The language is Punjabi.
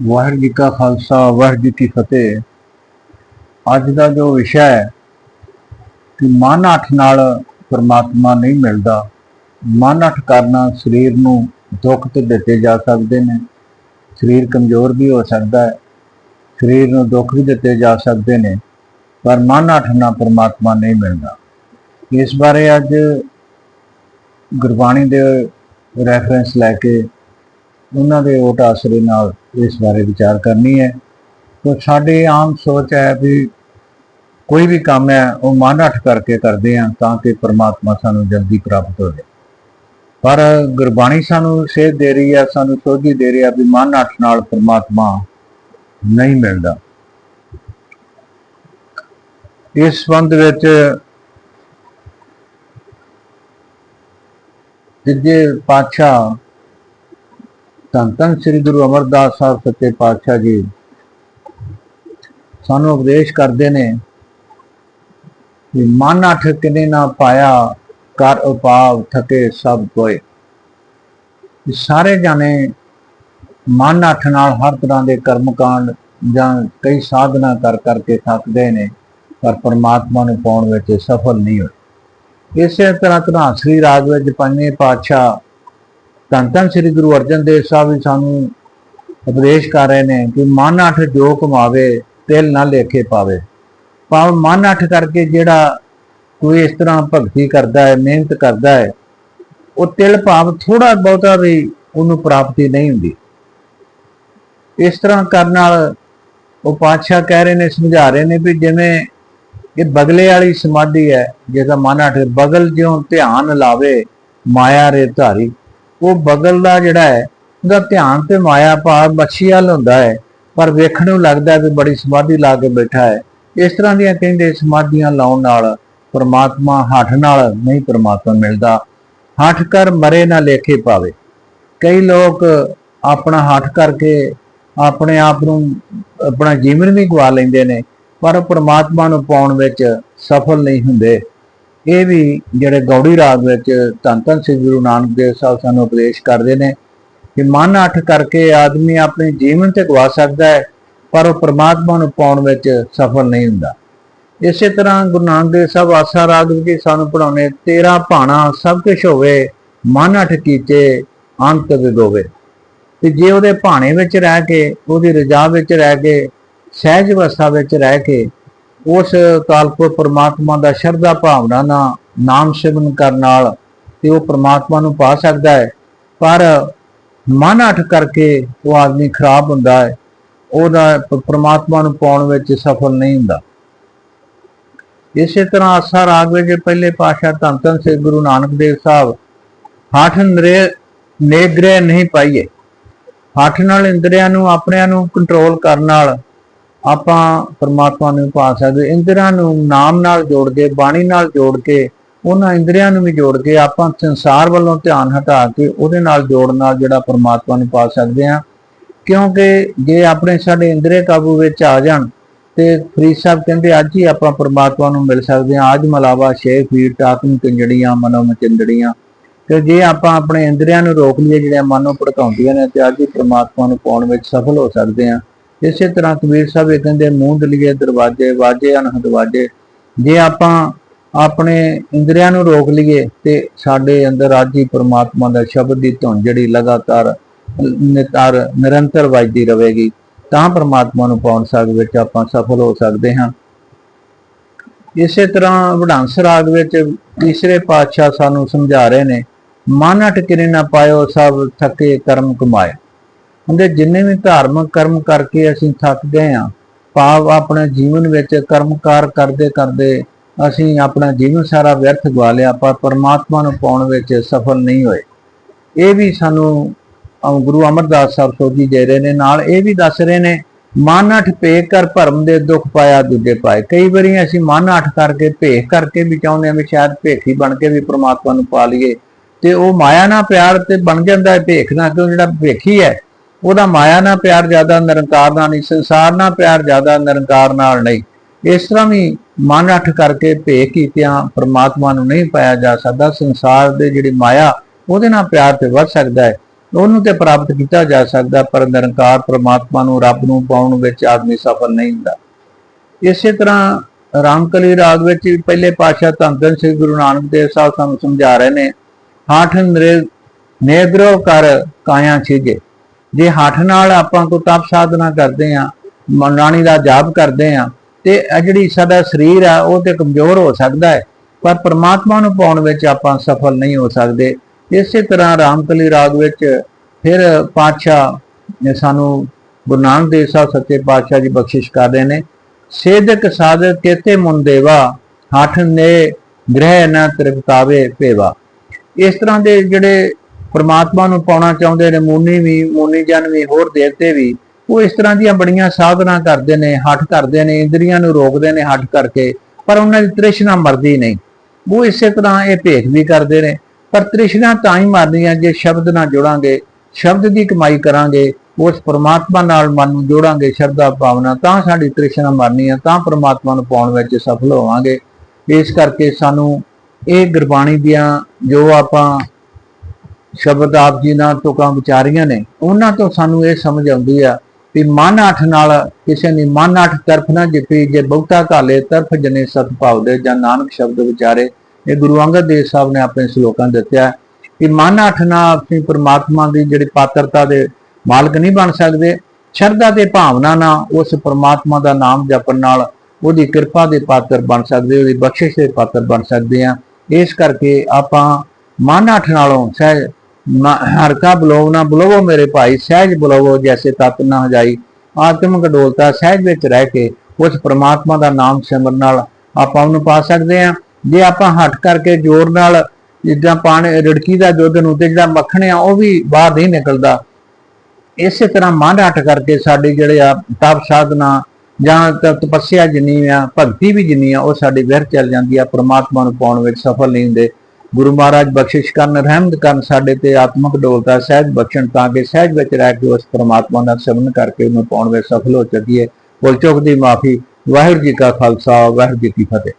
ਵਾਹਿਗੁਰੂ ਜੀ ਕਾ ਖਾਲਸਾ, ਵਾਹਿਗੁਰੂ ਜੀ ਕੀ ਫਤਿਹ। ਅੱਜ ਦਾ ਜੋ ਵਿਸ਼ਾ ਹੈ ਕਿ ਮਨ ਅੱਠ ਨਾਲ ਪਰਮਾਤਮਾ ਨਹੀਂ ਮਿਲਦਾ। ਮਨ ਅੱਠ ਕਰਨਾ ਸਰੀਰ ਨੂੰ ਦੁੱਖ ਤੇ ਦਿੱਤੇ ਜਾ ਸਕਦੇ ਨੇ। ਸਰੀਰ ਕਮਜ਼ੋਰ ਵੀ ਹੋ ਸਕਦਾ ਹੈ। ਸਰੀਰ ਨੂੰ ਦੁੱਖ ਵੀ ਦਿੱਤੇ ਜਾ ਸਕਦੇ ਨੇ, ਪਰ ਮਨ ਅੱਠ ਨਾਲ ਪਰਮਾਤਮਾ ਨਹੀਂ ਮਿਲਦਾ। ਇਸ ਬਾਰੇ ਅੱਜ ਗੁਰਬਾਣੀ ਦੇ ਰੈਫਰੈਂਸ ਲੈ ਕੇ ਉਹਨਾਂ ਦੇ ਓਟ ਆਸਰੇ ਨਾਲ ਇਸ ਬਾਰੇ ਵਿਚਾਰ ਕਰਨੀ ਹੈ। ਤਾਂ ਸਾਡੀ ਆਮ ਸੋਚ ਹੈ ਵੀ ਕੋਈ ਵੀ ਕੰਮ ਹੈ, ਉਹ ਮਨ ਅੱਠ ਕਰਕੇ ਕਰਦੇ ਆ ਤਾਂ ਕਿ ਪ੍ਰਮਾਤਮਾ ਸਾਨੂੰ ਜਲਦੀ ਪ੍ਰਾਪਤ ਹੋ ਜਾਏ। ਪਰ ਗੁਰਬਾਣੀ ਸਾਨੂੰ ਸੇਧ ਦੇ ਰਹੀ ਹੈ, ਸਾਨੂੰ ਸੋਝੀ ਦੇ ਰਹੀ ਹੈ ਵੀ ਮਨ ਹੱਠ ਨਾਲ ਪ੍ਰਮਾਤਮਾ ਨਹੀਂ ਮਿਲਦਾ। ਇਸ ਸੰਬੰਧ ਵਿੱਚ ਜਿੱਦੇ ਪਾਤਸ਼ਾਹ ਧੰਨ ਧੰਨ ਸ੍ਰੀ ਗੁਰੂ ਅਮਰਦਾਸ ਸਾਹਿਬ ਸੱਚੇ ਪਾਤਸ਼ਾਹ ਜੀ ਸਾਨੂੰ ਉਪਦੇਸ਼ ਕਰਦੇ ਨੇ ਕਿ ਮਨ ਅਠ ਕਿਨੇ ਨਾ ਪਾਇਆ, ਕਰ ਉਪਾਵ ਥਕੇ ਸਭ ਕੋਏ। ਸਾਰੇ ਜਾਣੇ ਮਨ ਅਠ ਨਾਲ ਹਰ ਤਰ੍ਹਾਂ ਦੇ ਕਰਮ ਕਾਂਡ ਜਾਂ ਕਈ ਸਾਧਨਾ ਕਰ ਕਰਕੇ ਥੱਕਦੇ ਨੇ, ਪਰ ਪਰਮਾਤਮਾ ਨੂੰ ਪਾਉਣ ਵਿੱਚ ਸਫਲ ਨਹੀਂ ਹੋਏ। ਇਸੇ ਤਰ੍ਹਾਂ ਧਨਾਸਰੀ ਰਾਗ ਵਿੱਚ ਪੰਜਵੇਂ ਪਾਤਸ਼ਾਹ ਧੰਨ ਧੰਨ ਸ੍ਰੀ ਗੁਰੂ ਅਰਜਨ ਦੇਵ ਸਾਹਿਬ ਵੀ ਸਾਨੂੰ ਉਪਦੇਸ਼ ਕਰ ਰਹੇ ਨੇ ਕਿ ਮਨ ਅੱਠ ਜੋ ਕਮਾਵੇ, ਤਿਲ ਨਾ ਲੇਖੇ ਪਾਵੇ। ਭਾਵ ਮਨ ਅੱਠ ਕਰਕੇ ਜਿਹੜਾ ਕੋਈ ਇਸ ਤਰ੍ਹਾਂ ਭਗਤੀ ਕਰਦਾ ਹੈ, ਮਿਹਨਤ ਕਰਦਾ ਹੈ, ਉਹ ਤਿਲ ਭਾਵ ਥੋੜਾ ਬਹੁਤਾ ਵੀ ਉਹਨੂੰ ਪ੍ਰਾਪਤੀ ਨਹੀਂ ਹੁੰਦੀ। ਇਸ ਤਰ੍ਹਾਂ ਕਰਨ ਨਾਲ ਉਹ ਪਾਤਸ਼ਾਹ ਕਹਿ ਰਹੇ ਨੇ, ਸਮਝਾ ਰਹੇ ਨੇ ਵੀ ਜਿਵੇਂ ਇਹ ਬਗਲੇ ਵਾਲੀ ਸਮਾਧੀ ਹੈ, ਜਿਹਦਾ ਮਨ ਅੱਠ ਬਗਲ ਜਿਉਂ ਧਿਆਨ ਲਾਵੇ, ਮਾਇਆ ਰੇ ਧਾਰੀ। ਉਹ ਬਗਲ ਦਾ ਜਿਹੜਾ ਹੈ, ਉਹਦਾ ਧਿਆਨ ਤੇ ਮਾਇਆ ਭਾਵ ਮੱਛੀ ਵੱਲ ਹੁੰਦਾ ਹੈ, ਪਰ ਵੇਖਣ ਨੂੰ ਲੱਗਦਾ ਵੀ ਬੜੀ ਸਮਾਧੀ ਲਾ ਕੇ ਬੈਠਾ ਹੈ। ਇਸ ਤਰ੍ਹਾਂ ਦੀਆਂ ਕਹਿੰਦੇ ਸਮਾਧੀਆਂ ਲਾਉਣ ਨਾਲ ਪਰਮਾਤਮਾ ਹੱਠ ਨਾਲ ਨਹੀਂ ਪਰਮਾਤਮਾ ਮਿਲਦਾ। ਹੱਠ ਕਰ ਮਰੇ ਨਾ ਲੇਖੇ ਪਾਵੇ। ਕਈ ਲੋਕ ਆਪਣਾ ਹੱਠ ਕਰਕੇ ਆਪਣੇ ਆਪ ਨੂੰ ਆਪਣਾ ਜੀਵਨ ਵੀ ਗਵਾ ਲੈਂਦੇ ਨੇ, ਪਰ ਪਰਮਾਤਮਾ ਨੂੰ ਪਾਉਣ ਵਿੱਚ ਸਫਲ ਨਹੀਂ ਹੁੰਦੇ। ਇਹ ਵੀ ਜਿਹੜੇ ਗੌੜੀ ਰਾਗ ਵਿੱਚ ਧੰਨ ਧੰਨ ਸ੍ਰੀ ਗੁਰੂ ਨਾਨਕ ਦੇਵ ਸਾਹਿਬ ਸਾਨੂੰ ਉਪਦੇਸ਼ ਕਰਦੇ ਨੇ ਕਿ ਮਨ ਅੱਠ ਕਰਕੇ ਆਦਮੀ ਆਪਣੇ ਜੀਵਨ ਤੇ ਗਵਾ ਸਕਦਾ ਹੈ, ਪਰ ਉਹ ਪ੍ਰਮਾਤਮਾ ਨੂੰ ਪਾਉਣ ਵਿੱਚ ਸਫਲ ਨਹੀਂ ਹੁੰਦਾ। ਇਸੇ ਤਰ੍ਹਾਂ ਗੁਰੂ ਨਾਨਕ ਦੇਵ ਸਾਹਿਬ ਆਸਾ ਰਾਗ ਵਿੱਚ ਸਾਨੂੰ ਪੜਾਉਨੇ ਤੇਰਾ ਭਾਣਾ ਸਭ ਕੁਝ ਹੋਵੇ, ਮਨ ਅੱਠ ਕੀਤੇ ਅੰਤ ਵਿਗੋਵੇ। ਤੇ ਜੇ ਉਹਦੇ ਭਾਣੇ ਵਿੱਚ ਰਹਿ ਕੇ, ਉਹਦੀ ਰਜਾ ਵਿੱਚ ਰਹਿ ਕੇ, ਸਹਿਜ ਅਵਸਥਾ ਵਿੱਚ ਰਹਿ ਕੇ ਉਸ ਕਾਲਪੁਰ ਪ੍ਰਮਾਤਮਾ ਦਾ ਸ਼ਰਧਾ ਭਾਵਨਾ ਨਾਲ, ਨਾਮ ਸਿਮਰਨ ਕਰਨ ਨਾਲ ਤੇ ਉਹ ਪਰਮਾਤਮਾ ਨੂੰ ਪਾ ਸਕਦਾ ਹੈ। ਪਰ ਮਨ ਅਟ ਕਰਕੇ ਉਹ ਆਦਮੀ ਖਰਾਬ ਹੁੰਦਾ ਹੈ। ਉਹਦਾ ਪਰਮਾਤਮਾ ਨੂੰ ਪਾਉਣ ਵਿੱਚ ਸਫਲ ਨਹੀਂ ਹੁੰਦਾ। ਇਸੇ ਤਰ੍ਹਾਂ ਆਸਾ ਰਾਗ ਵਿੱਚ ਪਹਿਲੇ ਪਾਸ਼ਾ ਧੰਨ ਧੰਨ ਸ੍ਰੀ ਗੁਰੂ ਨਾਨਕ ਦੇਵ ਸਾਹਿਬ ਹੱਠ ਨਰੇ, ਨੇਗ੍ਰਹਿ ਨਹੀਂ ਪਾਈਏ। ਹੱਠ ਨਾਲ ਇੰਦਰੀਆਂ ਨੂੰ, ਆਪਣਿਆਂ ਨੂੰ ਕੰਟਰੋਲ ਕਰਨ ਨਾਲ ਆਪਾਂ ਪਰਮਾਤਮਾ ਨੂੰ ਪਾ ਸਕਦੇ ਇੰਦਰੀਆਂ ਨੂੰ ਨਾਮ ਨਾਲ ਜੋੜ ਕੇ, ਬਾਣੀ ਨਾਲ ਜੋੜ ਕੇ, ਉਹਨਾਂ ਇੰਦਰੀਆਂ ਨੂੰ ਵੀ ਜੋੜ ਕੇ ਆਪਾਂ ਸੰਸਾਰ ਵੱਲੋਂ ਧਿਆਨ ਹਟਾ ਕੇ ਉਹਦੇ ਨਾਲ ਜੋੜਨ ਨਾਲ ਜਿਹੜਾ ਪਰਮਾਤਮਾ ਨੂੰ ਪਾ ਸਕਦੇ ਆ ਕਿਉਂਕਿ ਜੇ ਆਪਣੇ ਸਾਡੇ ਇੰਦਰੀ ਕਾਬੂ ਵਿੱਚ ਆ ਜਾਣ ਤੇ ਫਰੀਦ ਸਾਹਿਬ ਕਹਿੰਦੇ, ਅੱਜ ਹੀ ਆਪਾਂ ਪਰਮਾਤਮਾ ਨੂੰ ਮਿਲ ਸਕਦੇ ਆ ਅੱਜ ਮਲਾਵਾ ਛੇ ਫੀਟ, ਆਤਮ ਕਿੰਜੜੀਆਂ, ਮਨੋ ਮਚਿੰਦੜੀਆਂ। ਤੇ ਜੇ ਆਪਾਂ ਆਪਣੇ ਇੰਦਰੀਆਂ ਨੂੰ ਰੋਕ ਲਈਏ, ਜਿਹੜੀਆਂ ਮਨ ਨੂੰ ਭੜਕਾਉਂਦੀਆਂ ਨੇ, ਤੇ ਅੱਜ ਹੀ ਪਰਮਾਤਮਾ ਨੂੰ ਪਾਉਣ ਵਿੱਚ ਸਫਲ ਹੋ ਸਕਦੇ ਆ ਇਸੇ ਤਰ੍ਹਾਂ ਕਬੀਰ ਸਾਹਿਬ ਇਹ ਕਹਿੰਦੇ ਮੂੰਹ ਦਲੀਏ ਦਰਵਾਜ਼ੇ, ਵਾਜੇ ਅਨਹਦ ਵਾਜੇ। ਜੇ ਆਪਾਂ ਆਪਣੇ ਇੰਦਰੀਆਂ ਨੂੰ ਰੋਕ ਲਈਏ ਤੇ ਸਾਡੇ ਅੰਦਰ ਅੱਜ ਹੀ ਪ੍ਰਮਾਤਮਾ ਦਾ ਸ਼ਬਦ ਦੀ ਧੁਨ ਜਿਹੜੀ ਲਗਾਤਾਰ ਨਿਤਾਰ, ਨਿਰੰਤਰ ਵੱਜਦੀ ਰਹੇਗੀ, ਤਾਂ ਪ੍ਰਮਾਤਮਾ ਨੂੰ ਪਾਉਣ ਸਾਗ ਵਿੱਚ ਆਪਾਂ ਸਫਲ ਹੋ ਸਕਦੇ ਹਾਂ। ਇਸੇ ਤਰ੍ਹਾਂ ਵਡਾਂਸ ਰਾਗ ਵਿੱਚ ਤੀਸਰੇ ਪਾਤਸ਼ਾਹ ਸਾਨੂੰ ਸਮਝਾ ਰਹੇ ਨੇ, ਮਨ ਅਟਕਿਨੇ ਨਾ ਪਾਇਓ, ਸਭ ਥਕੇ ਕਰਮ ਕਮਾਏ। ਕਹਿੰਦੇ ਜਿੰਨੇ ਵੀ ਧਾਰਮਿਕ ਕਰਮ ਕਰਕੇ ਅਸੀਂ ਥੱਕ ਗਏ ਆ ਭਾਵ ਆਪਣੇ ਜੀਵਨ ਵਿੱਚ ਕਰਮਕਾਰ ਕਰਦੇ ਕਰਦੇ ਅਸੀਂ ਆਪਣਾ ਜੀਵਨ ਸਾਰਾ ਵਿਅਰਥ ਗਵਾ ਲਿਆ, ਪਰ ਪਰਮਾਤਮਾ ਨੂੰ ਪਾਉਣ ਵਿੱਚ ਸਫਲ ਨਹੀਂ ਹੋਏ। ਇਹ ਵੀ ਸਾਨੂੰ ਗੁਰੂ ਅਮਰਦਾਸ ਸਾਹਿਬ ਸੋਝੀ ਦੇ ਰਹੇ ਨੇ, ਨਾਲ ਇਹ ਵੀ ਦੱਸ ਰਹੇ ਨੇ, ਮਨ ਅਠ ਭੇਖ ਕਰ ਭਰਮ ਦੇ ਦੁੱਖ ਪਾਇਆ ਦੂਜੇ ਪਾਏ। ਕਈ ਵਾਰੀ ਅਸੀਂ ਮਨ ਅਠ ਕਰਕੇ ਭੇਖ ਕਰਕੇ ਵੀ ਚਾਹੁੰਦੇ ਹਾਂ ਵੀ ਸ਼ਾਇਦ ਭੇਖੀ ਬਣ ਕੇ ਵੀ ਪ੍ਰਮਾਤਮਾ ਨੂੰ ਪਾ ਲਈਏ, ਤੇ ਉਹ ਮਾਇਆ ਨਾਲ ਪਿਆਰ ਤੇ ਬਣ ਜਾਂਦਾ ਹੈ, ਭੇਖ ਨਾਲ, ਕਿਉਂ? ਜਿਹੜਾ ਭੇਖੀ ਹੈ ਉਹਦਾ ਮਾਇਆ ਨਾਲ ਪਿਆਰ ਜ਼ਿਆਦਾ, ਨਿਰੰਕਾਰ ਨਾਲ ਨਹੀਂ, ਸੰਸਾਰ ਨਾਲ ਪਿਆਰ ਜ਼ਿਆਦਾ, ਨਿਰੰਕਾਰ ਨਾਲ ਨਹੀਂ। ਇਸ ਤਰ੍ਹਾਂ ਵੀ ਮਨ ਅੱਠ ਕਰਕੇ ਭੇ ਕੀਤਿਆਂ ਪ੍ਰਮਾਤਮਾ ਨੂੰ ਨਹੀਂ ਪਾਇਆ ਜਾ ਸਕਦਾ। ਸੰਸਾਰ ਦੇ ਜਿਹੜੀ ਮਾਇਆ, ਉਹਦੇ ਨਾਲ ਪਿਆਰ ਤੇ ਵੱਧ ਸਕਦਾ ਹੈ। ਉਹਨੂੰ ਤੇ ਪ੍ਰਾਪਤ ਕੀਤਾ ਜਾ ਸਕਦਾ, ਪਰ ਨਿਰੰਕਾਰ ਪ੍ਰਮਾਤਮਾ ਨੂੰ, ਰੱਬ ਨੂੰ ਪਾਉਣ ਵਿੱਚ ਆਦਮੀ ਸਫਲ ਨਹੀਂ ਹੁੰਦਾ। ਇਸੇ ਤਰ੍ਹਾਂ ਰਾਮਕਲੀ ਰਾਗ ਵਿੱਚ ਪਹਿਲੇ ਪਾਤਸ਼ਾਹ ਧੰਨ ਸ੍ਰੀ ਗੁਰੂ ਨਾਨਕ ਦੇਵ ਸਾਹਿਬ ਸਾਨੂੰ ਸਮਝਾ ਰਹੇ ਨੇ ਹਾਠ ਨਰੇ ਨੇਗਰੋ ਕਰ ਕਾਇਆ ਛੀਜੇ ਜੇ ਹੱਠ ਨਾਲ ਆਪਾਂ ਕੋ ਤਪ ਸਾਧਨਾ ਕਰਦੇ ਆ ਮਨਾਣੀ ਦਾ ਜਾਪ ਕਰਦੇ ਆ ਤੇ ਜਿਹੜੀ ਸਾਡਾ ਸਰੀਰ ਆ ਉਹ ਤੇ ਕਮਜ਼ੋਰ ਹੋ ਸਕਦਾ ਹੈ, ਪਰ ਪ੍ਰਮਾਤਮਾ ਨੂੰ ਪਾਉਣ ਵਿੱਚ ਆਪਾਂ ਸਫਲ ਨਹੀਂ ਹੋ ਸਕਦੇ। ਇਸੇ ਤਰ੍ਹਾਂ ਰਾਮਕਲੀ ਰਾਗ ਵਿੱਚ ਫਿਰ ਪਾਤਸ਼ਾਹ ਨੇ ਸਾਨੂੰ ਗੁਰੂ ਨਾਨਕ ਦੇਵ ਸਾਹਿਬ ਸੱਚੇ ਪਾਤਸ਼ਾਹ ਜੀ ਬਖਸ਼ਿਸ਼ ਕਰਦੇ ਨੇ ਸੇਧਕ ਸਾਧਕ ਕੇਤੇ ਮੁਨ ਦੇਵਾ, ਹੱਠ ਨੇ ਗ੍ਰਹਿ ਨਾ ਤ੍ਰਿਪਤਾਵੇ ਪੇਵਾ। ਇਸ ਤਰ੍ਹਾਂ ਦੇ ਜਿਹੜੇ ਪਰਮਾਤਮਾ ਨੂੰ ਪਾਉਣਾ ਚਾਹੁੰਦੇ ਨੇ, ਮੂਨੀ ਵੀ, ਮੂਨੀ ਜਨ ਵੀ, ਹੋਰ ਦੇਵਤੇ ਵੀ, ਉਹ ਇਸ ਤਰ੍ਹਾਂ ਦੀਆਂ ਬੜੀਆਂ ਸਾਧਨਾ ਕਰਦੇ ਨੇ, ਹੱਠ ਕਰਦੇ ਨੇ, ਇੰਦਰੀਆਂ ਨੂੰ ਰੋਕਦੇ ਨੇ ਹੱਠ ਕਰਕੇ, ਪਰ ਉਹਨਾਂ ਦੀ ਤ੍ਰਿਸ਼ਨਾ ਮਰਦੀ ਨਹੀਂ। ਉਹ ਇਸੇ ਤਰ੍ਹਾਂ ਇਹ ਭੇਖ ਵੀ ਕਰਦੇ ਨੇ। ਪਰ ਤ੍ਰਿਸ਼ਨਾ ਤਾਂ ਹੀ ਮਰਦੀ ਹੈ ਜੇ ਸ਼ਬਦ ਨਾਲ ਜੁੜਾਂਗੇ, ਸ਼ਬਦ ਦੀ ਕਮਾਈ ਕਰਾਂਗੇ, ਉਸ ਪਰਮਾਤਮਾ ਨਾਲ ਮਨ ਨੂੰ ਜੋੜਾਂਗੇ ਸ਼ਰਧਾ ਭਾਵਨਾ, ਤਾਂ ਸਾਡੀ ਤ੍ਰਿਸ਼ਨਾ ਮਰਨੀ ਹੈ ਤਾਂ ਪਰਮਾਤਮਾ ਨੂੰ ਪਾਉਣ ਵਿੱਚ ਸਫਲ ਹੋਵਾਂਗੇ। ਇਸ ਕਰਕੇ ਸਾਨੂੰ ਇਹ ਗੁਰਬਾਣੀ ਦੀਆਂ ਜੋ ਆਪਾਂ ਸ਼ਬਦ ਆਪ ਜੀ ਨਾਲ ਤੁਕਾਂ ਵਿਚਾਰੀਆਂ ਨੇ, ਉਹਨਾਂ ਤੋਂ ਸਾਨੂੰ ਇਹ ਸਮਝ ਆਉਂਦੀ ਆ ਵੀ ਮਨ ਅੱਠ ਨਾਲ ਕਿਸੇ ਨੇ ਮਨ ਅੱਠ ਤਰਫ ਨਾ ਜਿਪੀ ਜੇ ਬਹੁਤਾ ਘਾਲੇ ਤਰਫ ਜਨੇ ਸਤ ਭਾਵ ਦੇ ਜਾਂ ਨਾਨਕ ਸ਼ਬਦ ਵਿਚਾਰੇ। ਇਹ ਗੁਰੂ ਅੰਗਦ ਦੇਵ ਸਾਹਿਬ ਨੇ ਆਪਣੇ ਸ਼ਲੋਕਾਂ ਦਿੱਤਿਆ ਕਿ ਮਨ ਅੱਠ ਨਾਲ ਆਪਣੀ ਪਰਮਾਤਮਾ ਦੀ ਜਿਹੜੀ ਪਾਤਰਤਾ ਦੇ ਮਾਲਕ ਨਹੀਂ ਬਣ ਸਕਦੇ, ਸ਼ਰਧਾ ਤੇ ਭਾਵਨਾ ਨਾਲ ਉਸ ਪਰਮਾਤਮਾ ਦਾ ਨਾਮ ਜਪਣ ਨਾਲ ਉਹਦੀ ਕਿਰਪਾ ਦੇ ਪਾਤਰ ਬਣ ਸਕਦੇ, ਉਹਦੀ ਬਖਸ਼ਿਸ਼ ਦੇ ਪਾਤਰ ਬਣ ਸਕਦੇ ਆ। ਇਸ ਕਰਕੇ ਆਪਾਂ ਮਨ ਅੱਠ ਨਾਲੋਂ ਸ਼ਹਿ ਹਰ ਕਾ ਬਲੋਵ ਨਾ ਬਲੋਵੋ ਮੇਰੇ ਭਾਈ, ਸਹਿਜ ਬਲੋਵੋ ਜੈਸੇ ਤਤ ਨਾ ਹਜਾਈ ਆਤਮਿਕ ਡੋਲਤਾ ਸਹਿਜ ਵਿੱਚ ਰਹਿ ਕੇ ਉਸ ਪ੍ਰਮਾਤਮਾ ਦਾ ਨਾਮ ਸਿਮਰਨ ਨਾਲ ਆਪਾਂ ਉਹਨੂੰ ਪਾ ਸਕਦੇ ਆ ਜੇ ਆਪਾਂ ਹਟ ਕਰਕੇ ਜ਼ੋਰ ਨਾਲ ਜਿੱਦਾਂ ਪਾਣੀ, ਰਿੜਕੀ ਦਾ ਦੁੱਧ ਨੂੰ ਤੇ ਜਿਹੜਾ ਮੱਖਣ ਆ, ਉਹ ਵੀ ਬਾਹਰ ਨਹੀਂ ਨਿਕਲਦਾ। ਇਸੇ ਤਰ੍ਹਾਂ ਮਨ ਹਟ ਕਰਕੇ ਸਾਡੇ ਜਿਹੜੇ ਆ ਤਪ ਸਾਧਨਾ ਜਾਂ ਤਪੱਸਿਆ ਜਿੰਨੀ ਆ, ਭਗਤੀ ਵੀ ਜਿੰਨੀ ਆ, ਉਹ ਸਾਡੀ ਵਿਰ ਚੱਲ ਜਾਂਦੀ ਆ, ਪ੍ਰਮਾਤਮਾ ਨੂੰ ਪਾਉਣ ਵਿੱਚ ਸਫਲ ਨਹੀਂ ਹੁੰਦੇ। ਗੁਰੂ ਮਹਾਰਾਜ ਬਖਸ਼ਿਸ਼ ਕਰਨ ਰਹਿਮਤ ਕਰਨ, ਸਾਡੇ ਤੇ ਆਤਮਿਕ ਡੋਲਤਾ ਸਹਿਜ ਬਖਸ਼ਣ ਤਾਂ ਕਿ ਸਹਿਜ ਵਿੱਚ ਰਹਿ ਕੇ ਉਸ ਪਰਮਾਤਮਾ ਦਾ ਸਿਮਰਨ ਕਰਕੇ ਉਹਨੂੰ ਪਾਉਣ ਵਿੱਚ ਸਫਲ ਹੋ ਸਕੀਏ। ਭੁੱਲ ਚੁੱਕ ਦੀ ਮਾਫੀ, ਵਾਹਿਗੁਰੂ ਜੀ ਕਾ ਖਾਲਸਾ, ਵਾਹਿਗੁਰੂ ਜੀ ਕੀ ਫਤਿਹ।